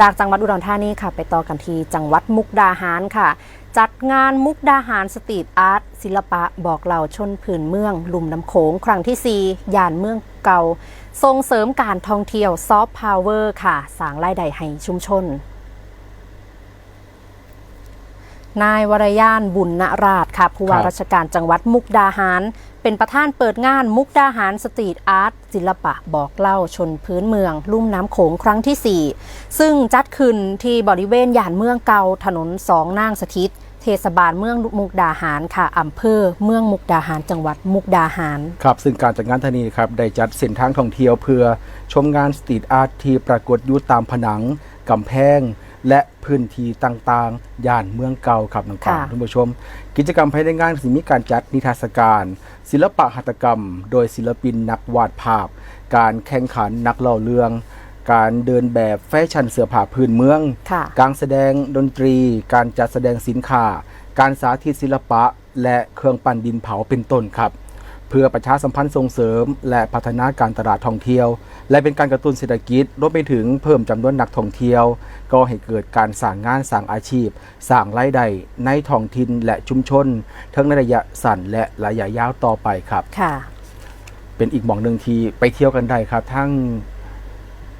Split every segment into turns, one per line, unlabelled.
จากจังหวัดอุดรธานีค่ะ ไปต่อกันที่จังหวัดมุกดาหารค่ะ จัดงานมุกดาหารสตรีทอาร์ตศิลปะบอกเล่าชนผืนเมือง ลุ่มน้ำโขงครั้งที่ 4 ย่านเมืองเก่า ส่งเสริมการท่องเที่ยวซอฟต์พาวเวอร์ค่ะ สร้างรายได้ให้ชุมชน นายวรยานบุญนราชค่ะผู้ว่า
ครับ
ราชการจังหวัดมุกดาหาร เป็นประธานเปิดงานมุกดาหารสตรีทอาร์ตศิลปะบอกเล่าชนพื้นเมือง ลุ่มน้ำโขงครั้งที่ 4 ซึ่งจัดขึ้นที่บริเวณย่านเมืองเก่าถนนสองนางสถิต เทศบาลเมืองมุกดาหารค่ะอำเภอเมืองมุกดาหารจังหวัดมุกดาหาร
ครับซึ่งการจัดงานทานีครับได้จัดเส้นทางท่องเที่ยวเพื่อชมงานสตรีทอาร์ตที่ปรากฏอยู่ตามผนังกำแพง และพื้นที่ต่างๆ ย่านเมืองเก่าครับน้องปาน
ค่ะ
ท่านผู้ชม กิจกรรมภายในงานสิมีการจัดนิทรรศการ ศิลปะหัตถกรรม โดยศิลปินนักวาดภาพ การแข่งขันนักเล่าเรื่อง การเดินแบบแฟชั่นเสื้อผ้าพื้นเมือง
ค่ะ
การแสดงดนตรี การจัดแสดงสินค้า การสาธิตศิลปะ และเครื่องปั้นดินเผาเป็นต้นครับ เพื่อประชาสัมพันธ์ส่งเสริม และพัฒนาการตลาดท่องเที่ยว และเป็นการกระตุ้นเศรษฐกิจรวมไปถึงเพิ่มจำนวนนักท่องเที่ยว ก็ให้เกิดการสร้างงานสร้างอาชีพสร้างรายได้ในท้องถิ่นและชุมชน ทั้งในระยะสั้นและระยะยาวต่อไปครับ
ค่ะ
เป็นอีกหม่องหนึ่งที่ไปเที่ยวกันได้ครับ ทั้ง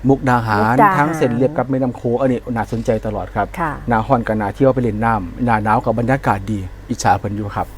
มุกดาหาร
มุกดาหาร
ทั้งเส้นเรียบกับแม่น้ำโขงอันนี้น่าสนใจตลอดครับ
ค่ะ
หนาฮ้อนกับหนาเที่ยวไปเล่นน้ำหนาหนาวกับบรรยากาศดี อิจฉาเพิ่นอยู่ครับ